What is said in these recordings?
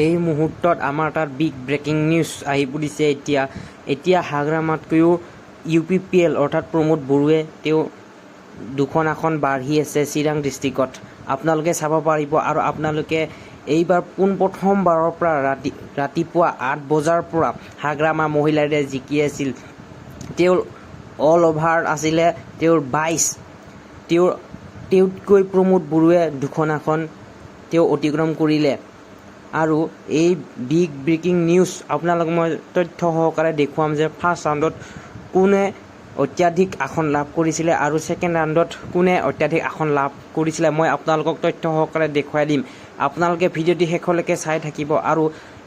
এই মুহূৰ্তত আমাৰ তাত বিগ ব্ৰেকিং নিউজ আহি পৰিছে এতিয়া। এতিয়া হাগ্ৰামাতকৈও ইউ পি পি এল অৰ্থাৎ প্ৰমোদ বড়োৱে তেওঁ দুখন আসন বাঢ়ি আছে চিৰাং ডিষ্ট্ৰিক্টত আপোনালোকে চাব পাৰিব আৰু আপোনালোকে এইবাৰ পোনপ্ৰথমবাৰৰ পৰা ৰাতি, ৰাতিপুৱা আঠ বজাৰ পৰা হাগ্ৰামা মহিলাৰে জিকি আছিল। তেওঁৰ অল অভাৰ আছিলে, তেওঁৰ বাইছ তেওঁৰ, তেওঁতকৈ প্ৰমোদ বড়োৱে দুখন আসন তেওঁ অতিক্ৰম কৰিলে। আৰু এই বিগ ব্ৰেকিং নিউজ আপোনালোকক মই তথ্য সহকাৰে দেখুৱাম যে ফাৰ্ষ্ট ৰাউণ্ডত কোনে অত্যাধিক আসন লাভ কৰিছিলে আৰু ছেকেণ্ড ৰাউণ্ডত কোনে অত্যাধিক আসন লাভ কৰিছিলে মই আপোনালোকক তথ্য সহকাৰে দেখুৱাই দিম। আপোনালোকে ভিডিঅ'টি শেষলৈকে চাই থাকিব আৰু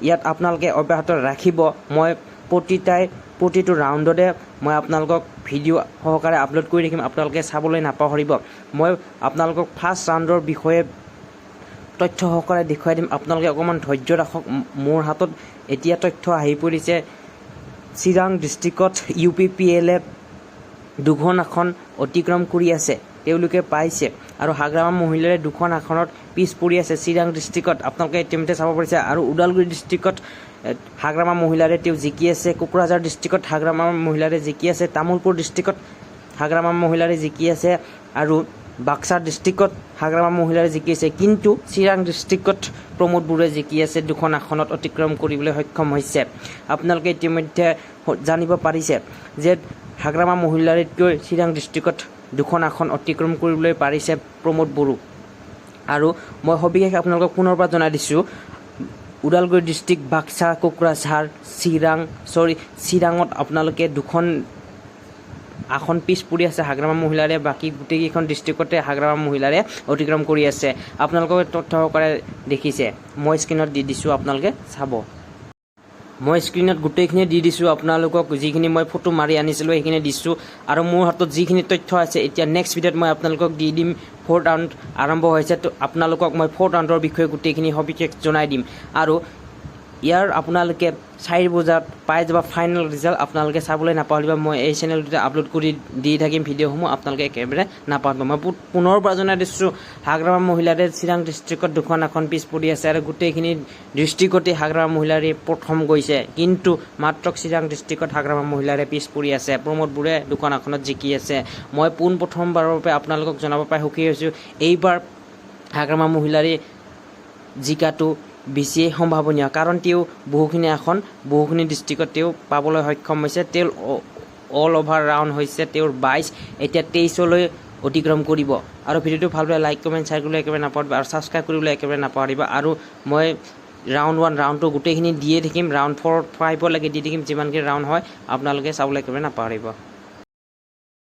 ইয়াত আপোনালোকে অব্যাহত ৰাখিব। মই প্ৰতিটাই প্ৰতিটো ৰাউণ্ডতে মই আপোনালোকক ভিডিঅ' সহকাৰে আপলোড কৰি থাকিম আপোনালোকে চাবলৈ নাপাহৰিব। মই আপোনালোকক ফাৰ্ষ্ট ৰাউণ্ডৰ বিষয়ে তথ্য সহকাৰে দেখুৱাই দিম। আপোনালোকে অকণমান ধৈৰ্য ৰাখক। মোৰ হাতত এতিয়া তথ্য আহি পৰিছে। চিৰাং ডিষ্ট্ৰিক্টত ইউ পি পি এলে দুখন আসন অতিক্ৰম কৰি আছে। তেওঁলোকে পাইছে। আৰু হাগ্ৰামা মহিলাৰে দুখন আসনত পিছ পৰি আছে চিৰাং ডিষ্ট্ৰিক্টত। আপোনালোকে ইতিমধ্যে চাব পাৰিছে। আৰু ওদালগুৰি ডিষ্ট্ৰিক্টত হাগ্ৰামা মহিলাৰে তেওঁ জিকি আছে। কোকৰাঝাৰ ডিষ্ট্ৰিক্টত হাগ্ৰামা মহিলাৰে জিকি আছে। তামোলপুৰ ডিষ্ট্ৰিক্টত হাগ্ৰামা মহিলাৰে জিকি আছে। আৰু বাক্সা ডিষ্ট্ৰিক্টত হাগ্ৰামা মহিলাৰে জিকি আছে কিন্তু চিৰাং ডিষ্ট্ৰিক্টত প্ৰমোদ বড়োৱে জিকি আছে। দুখন আসনত অতিক্ৰম কৰিবলৈ সক্ষম হৈছে। আপোনালোকে ইতিমধ্যে জানিব পাৰিছে যে হাগ্ৰামা মহিলাতকৈ চিৰাং ডিষ্ট্ৰিক্টত দুখন আসন অতিক্ৰম কৰিবলৈ পাৰিছে প্ৰমোদ বড়ো আৰু মই সবিশেষ আপোনালোকক পুনৰ পৰা জনাই দিছোঁ, ওদালগুৰি ডিষ্ট্ৰিক্ট বাক্সা কোকৰাঝাৰ, চিৰাং, চৰি, চিৰাঙত আপোনালোকে দুখন আসন পিছ পৰি আছে হাগ্ৰামা মহিলাৰে, বাকী গোটেইকেইখন ডিষ্ট্ৰিক্টতে হাগ্ৰামা মহিলাৰে অতিক্ৰম কৰি আছে। আপোনালোকে তথ্য সহকাৰে দেখিছে। মই স্ক্ৰীণত দি দিছোঁ আপোনালোকে চাব। মই স্ক্ৰীণত গোটেইখিনি দি দিছোঁ আপোনালোকক। যিখিনি মই ফটো মাৰি আনিছিলোঁ, সেইখিনি দিছোঁ। আৰু মোৰ হাতত যিখিনি তথ্য আছে, এতিয়া নেক্সট ভিডিঅ'ত মই আপোনালোকক দি দিম। ফ'ৰ্থ ৰাউণ্ড আৰম্ভ হৈছে। তো, আপোনালোকক মই ফ'ৰ্থ ৰাউণ্ডৰ বিষয়ে গোটেইখিনি সবিশেষ জনাই দিম। আৰু ইয়াৰ আপোনালোকে চাৰি বজাত পাই যাব ফাইনেল ৰিজাল্ট আপোনালোকে চাবলৈ নাপাহৰিব। মই এই চেনেলটোতে আপলোড কৰি দি থাকিম ভিডিঅ'সমূহ, আপোনালোকে একেবাৰে নাপাহৰিব। মই পুনৰ পৰা জনাই দিছোঁ, হাগ্ৰামা মহিলাৰে চিৰাং ডিষ্ট্ৰিক্টত দুখন এখন পিছ পৰি আছে আৰু গোটেইখিনি ডিষ্ট্ৰিক্টতে হাগ্ৰামা মহিলাৰে প্ৰথম গৈছে। কিন্তু মাত্ৰ চিৰাং ডিষ্ট্ৰিক্টত হাগ্ৰামা মহিলাৰে পিছ পৰি আছে। প্ৰমোদ বড়োৱে দুখন আসনত জিকি আছে। মই পোনপ্ৰথমবাৰৰ বাবে আপোনালোকক জনাব পাই সুখী হৈছোঁ। এইবাৰ হাগ্ৰামা মহিলাৰে জিকাটো বেছিয়ে সম্ভাৱনীয়। কাৰণ তেওঁ বহুখিনি আসন বহুখিনি ডিষ্ট্ৰিক্টত তেওঁ পাবলৈ সক্ষম হৈছে। তেওঁ অল অভাৰ ৰাউণ্ড হৈছে, তেওঁৰ বাইছ, এতিয়া তেইছলৈ অতিক্ৰম কৰিব। আৰু ভিডিঅ'টো ভালদৰে লাইক কমেণ্ট শ্বেয়াৰ কৰিবলৈ একেবাৰে নাপাহৰিব আৰু ছাবস্ক্ৰাইব কৰিবলৈ একেবাৰে নাপাহৰিব। আৰু মই ৰাউণ্ড ওৱান ৰাউণ্ড টু গোটেইখিনি দিয়ে থাকিম। ৰাউণ্ড ফ'ৰ ফাইভলৈকে দি থাকিম। যিমানখিনি ৰাউণ্ড হয়, আপোনালোকে চাবলৈ একেবাৰে নাপাহৰিব।